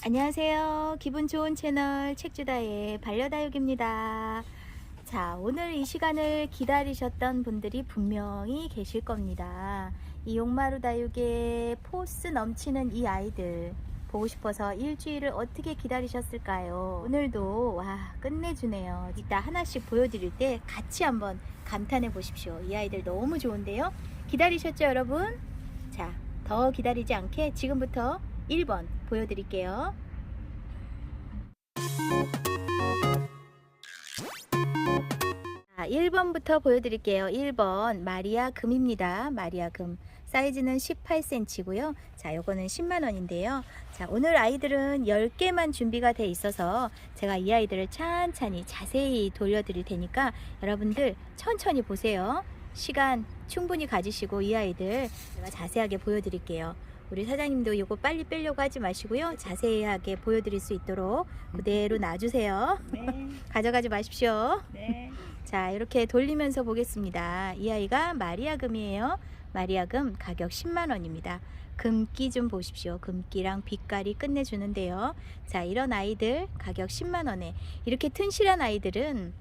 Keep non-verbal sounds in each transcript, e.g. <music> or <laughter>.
안녕하세요. 기분 좋은 채널 책주다의 반려다육입니다. 자, 오늘 이 시간을 기다리셨던 분들이 분명히 계실 겁니다. 이 용마루 다육의 포스 넘치는 이 아이들 보고 싶어서 일주일을 어떻게 기다리셨을까요? 오늘도 와 끝내주네요. 이따 하나씩 보여드릴 때 같이 한번 감탄해 보십시오. 이 아이들 너무 좋은데요. 기다리셨죠, 여러분? 자, 더 기다리지 않게 지금부터 1번 보여드릴게요. 자, 1번부터 보여드릴게요. 1번 마리아 금입니다. 마리아 금. 사이즈는 18cm고요. 자, 요거는 10만 원인데요. 자, 오늘 아이들은 10개만 준비가 돼 있어서 제가 이 아이들을 찬찬히 자세히 돌려 드릴 테니까 여러분들 천천히 보세요. 시간 충분히 가지시고 이 아이들 제가 자세하게 보여 드릴게요. 우리 사장님도 이거 빨리 빼려고 하지 마시고요. 자세하게 보여드릴 수 있도록 그대로 놔주세요. 네, <laughs> 가져가지 마십시오. 네. 자, 이렇게 돌리면서 보겠습니다. 이 아이가 마리아금이에요. 마리아금 가격 10만원입니다. 금기 좀 보십시오. 금기랑 빛깔이 끝내주는데요. 자, 이런 아이들 가격 10만원에 이렇게 튼실한 아이들은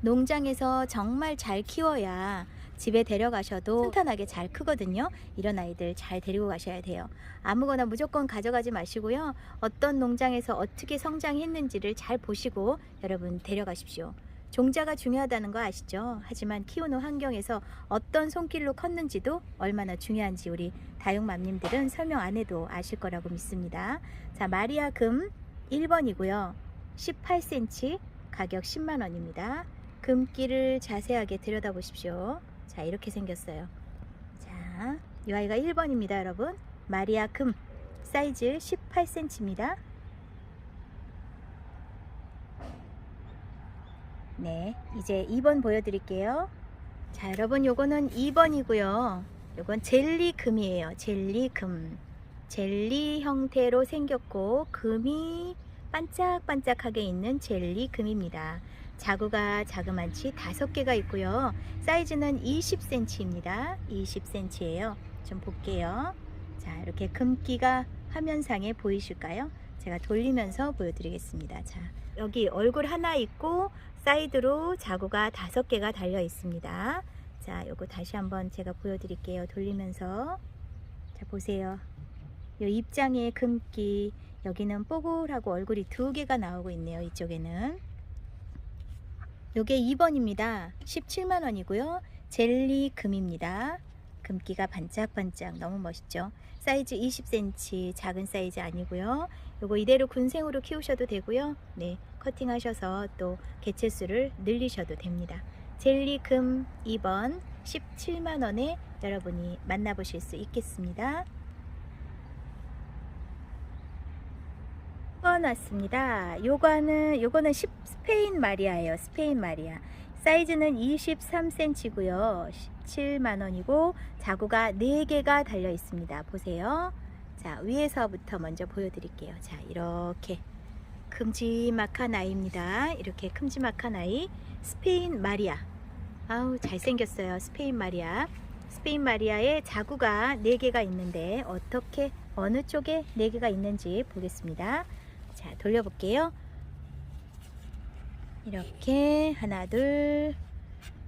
농장에서 정말 잘 키워야 집에 데려가셔도 튼튼하게 잘 크거든요. 이런 아이들 잘 데리고 가셔야 돼요. 아무거나 무조건 가져가지 마시고요. 어떤 농장에서 어떻게 성장했는지를 잘 보시고 여러분 데려가십시오. 종자가 중요하다는 거 아시죠? 하지만 키우는 환경에서 어떤 손길로 컸는지도 얼마나 중요한지 우리 다육맘님들은 설명 안 해도 아실 거라고 믿습니다. 자, 마리아 금 1번이고요. 18cm 가격 10만 원입니다. 금기를 자세하게 들여다보십시오. 자, 이렇게 생겼어요. 자, 이 아이가 1번입니다, 여러분. 마리아 금 사이즈 18cm입니다. 네, 이제 2번 보여드릴게요. 자, 여러분, 요거는 2번이고요. 요건 젤리 금이에요. 젤리 금. 젤리 형태로 생겼고, 금이 반짝반짝하게 있는 젤리 금입니다. 자구가 자그만치 5개가 있고요. 사이즈는 20cm입니다. 20cm예요. 좀 볼게요. 자, 이렇게 금기가 화면상에 보이실까요? 제가 돌리면서 보여드리겠습니다. 자, 여기 얼굴 하나 있고 사이드로 자구가 다섯 개가 달려 있습니다. 자, 요거 다시 한번 제가 보여드릴게요. 돌리면서 자 보세요. 요 입장에 금기 여기는 뽀글하고 얼굴이 두 개가 나오고 있네요. 이쪽에는 요게 2번입니다. 17만 원이고요. 젤리 금입니다. 금기가 반짝반짝 너무 멋있죠. 사이즈 20cm 작은 사이즈 아니고요. 요거 이대로 군생으로 키우셔도 되고요. 네, 커팅하셔서 또 개체수를 늘리셔도 됩니다. 젤리 금 2번 17만원에 여러분이 만나보실 수 있겠습니다. 왔습니다. 요거는 요거는 10, 스페인 마리아예요. 스페인 마리아. 사이즈는 23cm고요. 17만 원이고 자구가 4개가 달려 있습니다. 보세요. 자, 위에서부터 먼저 보여 드릴게요. 자, 이렇게 큼지막한 아이입니다. 이렇게 큼지막한 아이 스페인 마리아. 아우, 잘생겼어요. 스페인 마리아. 스페인 마리아에 자구가 4개가 있는데 어떻게 어느 쪽에 4개가 있는지 보겠습니다. 자, 돌려볼게요. 이렇게 하나 둘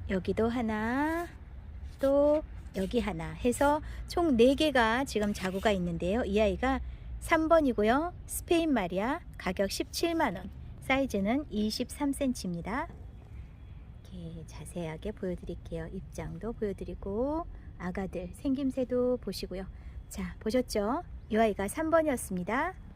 여기도 하나 또 여기 하나 해서 총 4개가 지금 자구가 있는데요. 이 아이가 3번이고요. 스페인 마리아 가격 17만원 사이즈는 23cm입니다. 이렇게 자세하게 보여드릴게요. 입장도 보여드리고 아가들 생김새도 보시고요. 자 보셨죠? 이 아이가 3번이었습니다.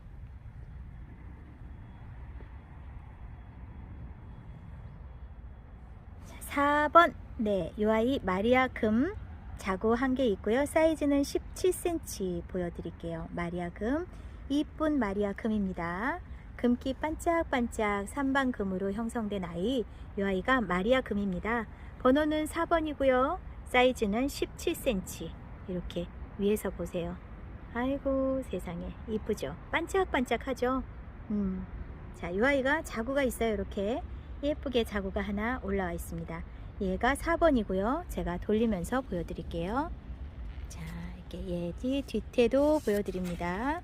4번 네, 이 아이 마리아 금 자구 한 개 있고요. 사이즈는 17cm 보여드릴게요. 마리아 금 이쁜 마리아 금입니다. 금기 반짝반짝 삼방금으로 형성된 아이 이 아이가 마리아 금입니다. 번호는 4번이고요. 사이즈는 17cm 이렇게 위에서 보세요. 아이고 세상에 이쁘죠? 반짝반짝하죠? 음. 자, 이 아이가 자구가 있어요. 이렇게 예쁘게 자구가 하나 올라와 있습니다. 얘가 4번이고요. 제가 돌리면서 보여드릴게요. 자, 이렇게 얘 뒤, 뒤태도 보여드립니다.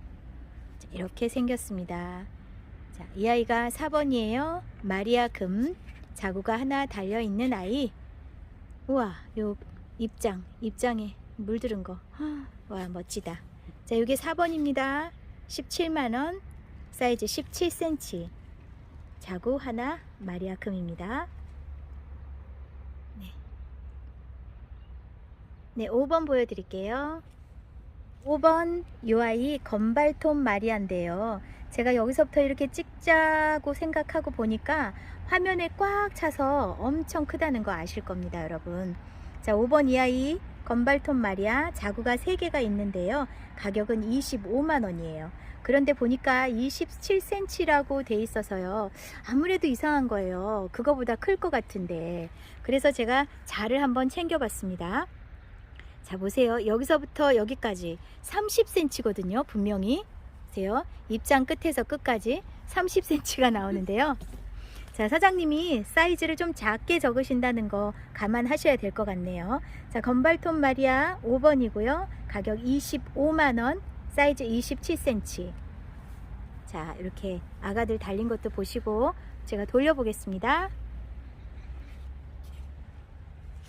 자, 이렇게 생겼습니다. 자, 이 아이가 4번이에요. 마리아 금 자구가 하나 달려 있는 아이. 우와, 요 입장, 입장에 물들은 거. 와, 멋지다. 자, 이게 4번입니다. 17만 원. 사이즈 17cm. 자구 하나 마리아 금입니다. 네. 네, 5번 보여드릴게요. 5번 요 아이 건발톱 마리아인데요. 제가 여기서부터 이렇게 찍자고 생각하고 보니까 화면에 꽉 차서 엄청 크다는 거 아실 겁니다, 여러분. 자, 5번 이 아이 건발톱 마리아 자구가 3개가 있는데요. 가격은 25만 원이에요. 그런데 보니까 27cm라고 돼 있어서요. 아무래도 이상한 거예요. 그거보다 클 것 같은데. 그래서 제가 자를 한번 챙겨봤습니다. 자, 보세요. 여기서부터 여기까지 30cm거든요. 분명히. 보세요. 입장 끝에서 끝까지 30cm가 나오는데요. 자, 사장님이 사이즈를 좀 작게 적으신다는 거 감안하셔야 될 것 같네요. 자, 건발톱 마리아 5번이고요. 가격 25만원, 사이즈 27cm. 자, 이렇게 아가들 달린 것도 보시고 제가 돌려보겠습니다.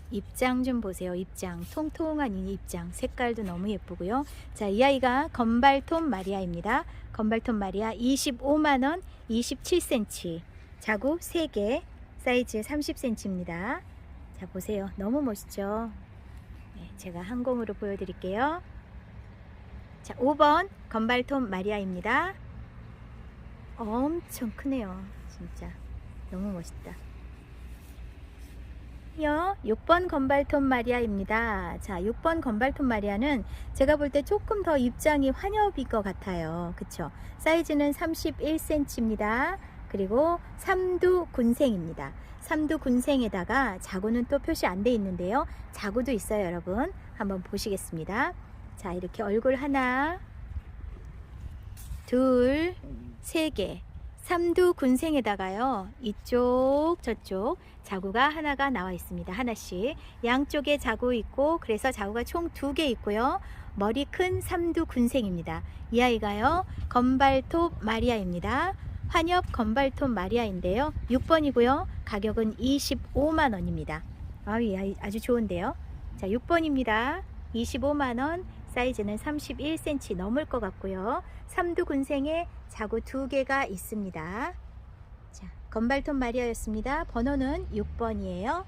입장 좀 보세요. 입장. 통통한 이 입장. 색깔도 너무 예쁘고요. 자, 이 아이가 건발톱 마리아입니다. 건발톱 마리아 25만원, 27cm. 자구 3개, 사이즈 30cm입니다. 자, 보세요. 너무 멋있죠? 네, 제가 항공으로 보여드릴게요. 자, 5번 건발톱 마리아입니다. 엄청 크네요. 진짜. 너무 멋있다. 요 6번 건발톱 마리아입니다. 자, 6번 건발톱 마리아는 제가 볼 때 조금 더 입장이 환엽일 것 같아요. 그쵸? 사이즈는 31cm입니다. 그리고 삼두 군생입니다. 삼두 군생에다가 자구는 또 표시 안 돼 있는데요. 자구도 있어요, 여러분. 한번 보시겠습니다. 자, 이렇게 얼굴 하나, 둘, 세 개. 삼두 군생에다가요. 이쪽, 저쪽 자구가 하나가 나와 있습니다. 하나씩. 양쪽에 자구 있고 그래서 자구가 총 두 개 있고요. 머리 큰 삼두 군생입니다. 이 아이가요. 건발톱 마리아입니다. 환엽 건발톱 마리아인데요. 6번이고요. 가격은 25만 원입니다. 아, 이 아이 아주 좋은데요. 자, 6번입니다. 25만 원. 사이즈는 31cm 넘을 것 같고요. 삼두 군생에 자구 두 개가 있습니다. 자, 건발톱 마리아였습니다. 번호는 6번이에요.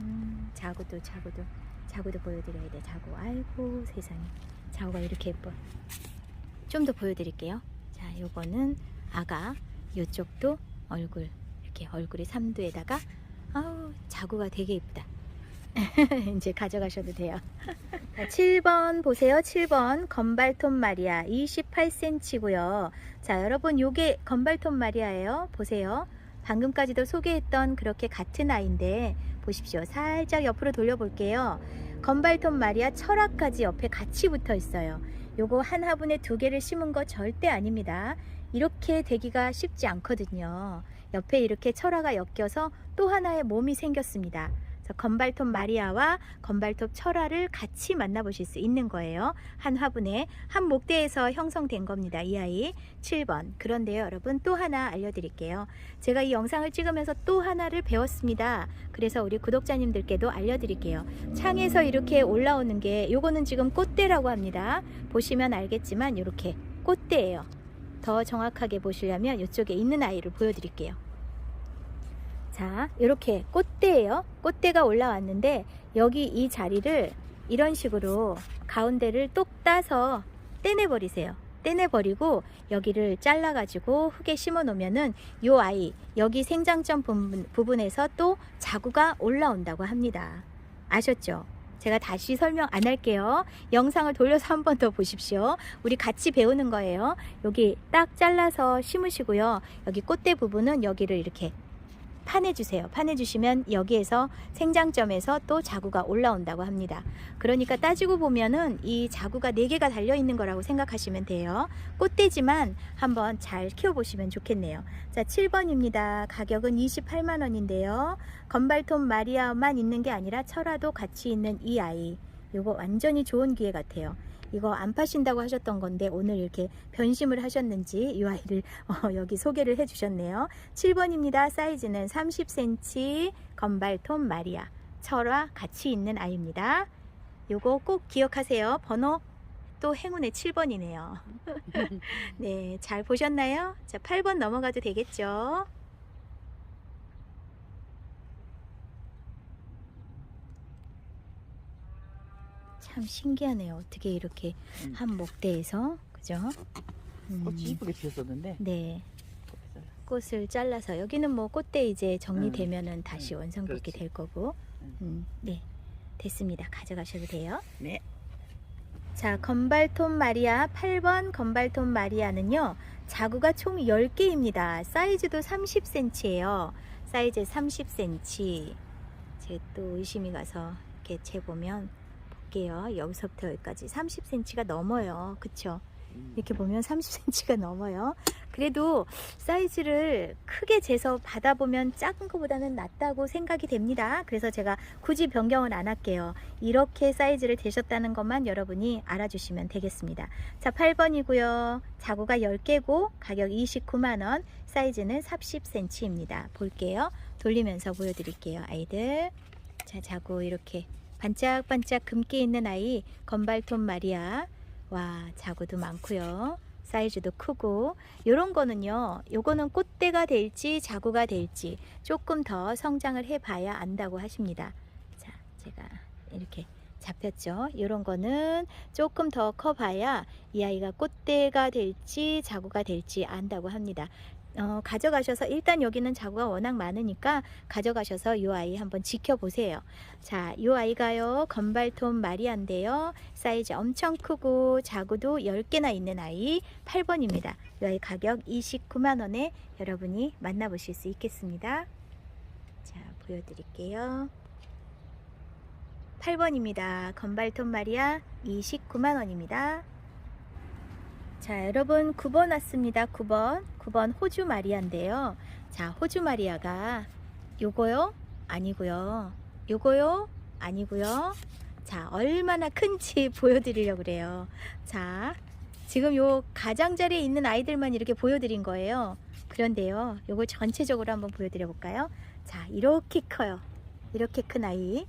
음, 자구도 자구도 자구도 보여드려야 돼. 자구. 아이고 세상에. 자구가 이렇게 예뻐. 좀 더 보여드릴게요. 자, 요거는 아가. 요쪽도 얼굴. 이렇게 얼굴이 삼두에다가 아우 자구가 되게 예쁘다. <laughs> 이제 가져가셔도 돼요. <laughs> 7번 보세요. 7번 건발톱 마리아 28cm고요. 자, 여러분 요게 건발톱 마리아예요. 보세요. 방금까지도 소개했던 그렇게 같은 아이인데 보십시오. 살짝 옆으로 돌려볼게요. 건발톱 마리아 철학까지 옆에 같이 붙어 있어요. 요거 한 화분에 두 개를 심은 거 절대 아닙니다. 이렇게 되기가 쉽지 않거든요. 옆에 이렇게 철화가 엮여서 또 하나의 몸이 생겼습니다. 건발톱 마리아와 건발톱 철화를 같이 만나보실 수 있는 거예요. 한 화분에 한 목대에서 형성된 겁니다. 이 아이 7번. 그런데요, 여러분 또 하나 알려드릴게요. 제가 이 영상을 찍으면서 또 하나를 배웠습니다. 그래서 우리 구독자님들께도 알려드릴게요. 창에서 이렇게 올라오는 게 요거는 지금 꽃대라고 합니다. 보시면 알겠지만 이렇게 꽃대예요. 더 정확하게 보시려면 이쪽에 있는 아이를 보여드릴게요. 자, 이렇게 꽃대예요. 꽃대가 올라왔는데 여기 이 자리를 이런 식으로 가운데를 똑 따서 떼내 버리세요. 떼내 버리고 여기를 잘라 가지고 흙에 심어 놓으면은 요 아이 여기 생장점 부분, 부분 에서 또 자구가 올라온다고 합니다. 아셨죠? 제가 다시 설명 안 할게요. 영상을 돌려서 한 번 더 보십시오. 우리 같이 배우는 거예요. 여기 딱 잘라서 심으시고요. 여기 꽃대 부분은 여기를 이렇게 파내주세요. 파내주시면 여기에서 생장점에서 또 자구가 올라온다고 합니다. 그러니까 따지고 보면은 이 자구가 4개가 달려있는 거라고 생각하시면 돼요. 꽃대지만 한번 잘 키워보시면 좋겠네요. 자, 7번입니다. 가격은 28만원인데요. 건발톱 마리아만 있는 게 아니라 철화도 같이 있는 이 아이. 요거 완전히 좋은 기회 같아요. 이거 안 파신다고 하셨던 건데 오늘 이렇게 변심을 하셨는지 이 아이를 <laughs> 어, 여기 소개를 해주셨네요. 7번입니다. 사이즈는 30cm 건발톱 마리아 철화 같이 있는 아이입니다. 요거 꼭 기억하세요. 번호 또 행운의 7번이네요. <laughs> 네, 잘 보셨나요? 자, 8번 넘어가도 되겠죠? 참 신기하네요. 어떻게 이렇게 음. 한 목대에서 그죠? 음, 꽃이 이쁘게 피었었는데 네, 꽃을 잘라서 여기는 뭐 꽃대 이제 정리되면은 다시 음, 그렇지. 될 거고, 음. 음, 네, 됐습니다. 가져가셔도 돼요. 네. 자, 건발톱 마리아 8번 건발톱 마리아는요. 자구가 총 10개입니다. 사이즈도 30cm예요. 사이즈 30cm. 제 또 의심이 가서 이렇게 재보면 볼게요. 여기서부터 여기까지 30cm가 넘어요. 그쵸? 음. 이렇게 보면 30cm가 넘어요. 그래도 사이즈를 크게 재서 받아보면 작은 것보다는 낫다고 생각이 됩니다. 그래서 제가 굳이 변경은 안 할게요. 이렇게 사이즈를 재셨다는 것만 여러분이 알아주시면 되겠습니다. 자, 8번이고요. 자구가 10개고 가격 29만원, 사이즈는 30cm입니다. 볼게요. 돌리면서 보여드릴게요. 아이들. 자, 자구 이렇게 반짝반짝 금기 있는 아이 건발톱 마리아. 와, 자구도 많고요. 사이즈도 크고 요런 거는요. 요거는 꽃대가 될지 자구가 될지 조금 더 성장을 해 봐야 안다고 하십니다. 자, 제가 이렇게 잡혔죠. 요런 거는 조금 더 커 봐야 이 아이가 꽃대가 될지 자구가 될지 안다고 합니다. 어, 가져가셔서 일단 여기는 자구가 워낙 많으니까 가져가셔서 이 아이 한번 지켜보세요. 자, 이 아이가요 건발톱 마리아인데요. 사이즈 엄청 크고 자구도 10개나 있는 아이 8번입니다. 이 아이 가격 29만 원에 여러분이 만나보실 수 있겠습니다. 자, 보여드릴게요. 8번입니다. 건발톱 마리아 29만 원입니다. 자, 여러분 9번 왔습니다. 9번. 9번 호주 마리아인데요. 자, 호주 마리아가 요거요? 아니고요. 요거요? 아니고요. 자, 얼마나 큰지 <laughs> 보여드리려고 그래요. 자, 지금 요 가장자리에 있는 아이들만 이렇게 보여드린 거예요. 그런데요, 요걸 전체적으로 한번 보여드려 볼까요? 자, 이렇게 커요. 이렇게 큰 아이.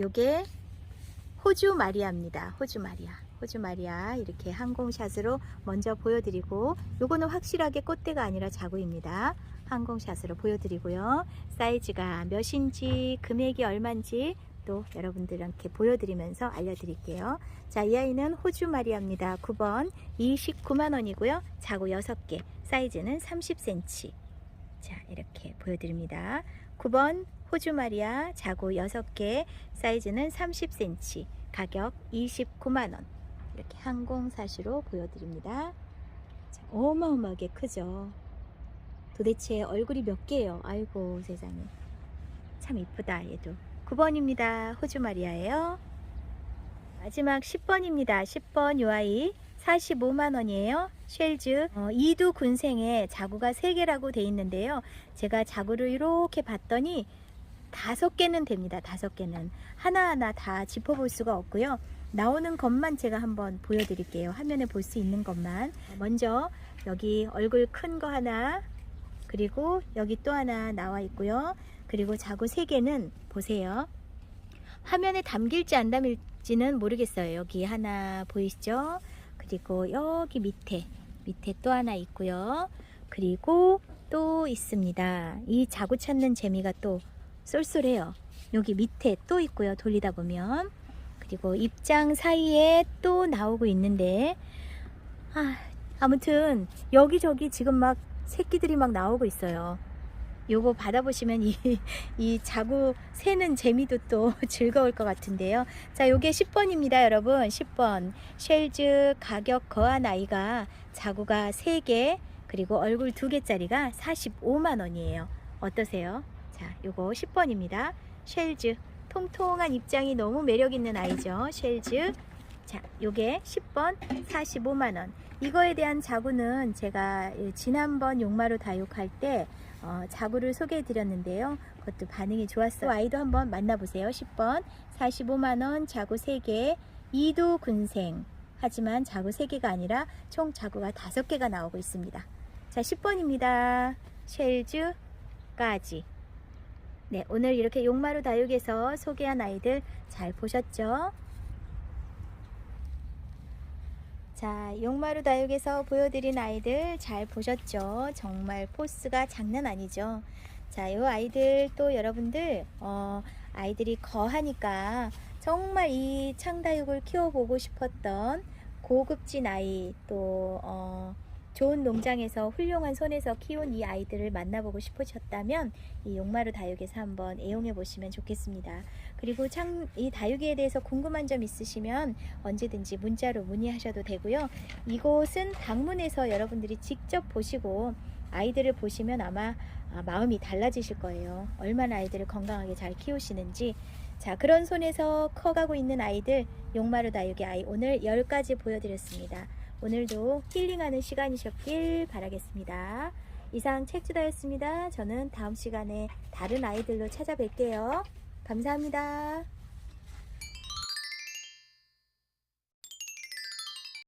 요게 호주 마리아입니다. 호주 마리아. 호주 마리아 이렇게 항공샷으로 먼저 보여드리고 요거는 확실하게 꽃대가 아니라 자구입니다. 항공샷으로 보여드리고요. 사이즈가 몇인지 금액이 얼마인지 또 여러분들한테 보여드리면서 알려드릴게요. 자, 이 아이는 호주 마리아입니다. 9번 29만 원이고요. 자구 6개, 사이즈는 30cm. 자, 이렇게 보여드립니다. 9번 호주 마리아 자구 6개, 사이즈는 30cm. 가격 29만 원. 이렇게 항공사시로 보여드립니다. 자, 어마어마하게 크죠. 도대체 얼굴이 몇 개예요? 아이고 세상에. 참 이쁘다 얘도. 9번입니다. 호주 마리아예요. 마지막 10번입니다. 10번 요 아이 45만 원이에요. 쉘즈 어, 이두 군생에 자구가 3개라고 돼 있는데요. 제가 자구를 이렇게 봤더니 다섯 개는 됩니다. 다섯 개는 하나하나 다 짚어볼 수가 없고요. 나오는 것만 제가 한번 보여드릴게요. 화면에 볼 수 있는 것만. 먼저 여기 얼굴 큰 거 하나, 그리고 여기 또 하나 나와 있고요. 그리고 자구 세 개는 보세요. 화면에 담길지 안 담길지는 모르겠어요. 여기 하나 보이시죠? 그리고 여기 밑에 밑에 또 하나 있고요. 그리고 또 있습니다. 이 자구 찾는 재미가 또 쏠쏠해요. 여기 밑에 또 있고요. 돌리다 보면 그리고 입장 사이에 또 나오고 있는데 아, 아무튼 여기저기 지금 막 새끼들이 막 나오고 있어요. 요거 받아보시면 이, <laughs> 이 자구 세는 재미도 또 <laughs> 즐거울 것 같은데요. 자, 요게 10번입니다, 여러분. 10번. 쉘즈 가격 거한 아이가 자구가 3개, 그리고 얼굴 2개짜리가 45만 원이에요. 어떠세요? 자, 요거 10번입니다. 쉘즈. 통통한 입장이 너무 매력 있는 아이죠. 쉘즈. 자, 요게 10번 45만 원. 이거에 대한 자구는 제가 지난번 용마루 다육할 때 어, 자구를 소개해 드렸는데요. 그것도 반응이 좋았어요. 아이도 한번 만나보세요. 10번 45만 원 자구 3개 이도 군생 하지만 자구 3개가 아니라 총 자구가 5개가 나오고 있습니다. 자, 10번입니다. 쉘즈까지. 네, 오늘 이렇게 용마루 다육에서 소개한 아이들 잘 보셨죠? 자, 용마루 다육에서 보여드린 아이들 잘 보셨죠? 정말 포스가 장난 아니죠? 자, 요 아이들 또 여러분들, 어, 아이들이 거하니까 정말 이 창다육을 키워보고 싶었던 고급진 아이, 또, 어, 좋은 농장에서 훌륭한 손에서 키운 이 아이들을 만나보고 싶으셨다면 이 용마루 다육에서 한번 애용해 보시면 좋겠습니다. 그리고 참이 다육이에 대해서 궁금한 점 있으시면 언제든지 문자로 문의하셔도 되고요. 이곳은 방문해서 여러분들이 직접 보시고 아이들을 보시면 아마 아, 마음이 달라지실 거예요. 얼마나 아이들을 건강하게 잘 키우시는지. 자, 그런 손에서 커가고 있는 아이들, 용마루 다육의 아이 오늘 10가지 보여드렸습니다. 오늘도 힐링하는 시간이셨길 바라겠습니다. 이상 책주다였습니다. 저는 다음 시간에 다른 아이들로 찾아뵐게요. 감사합니다.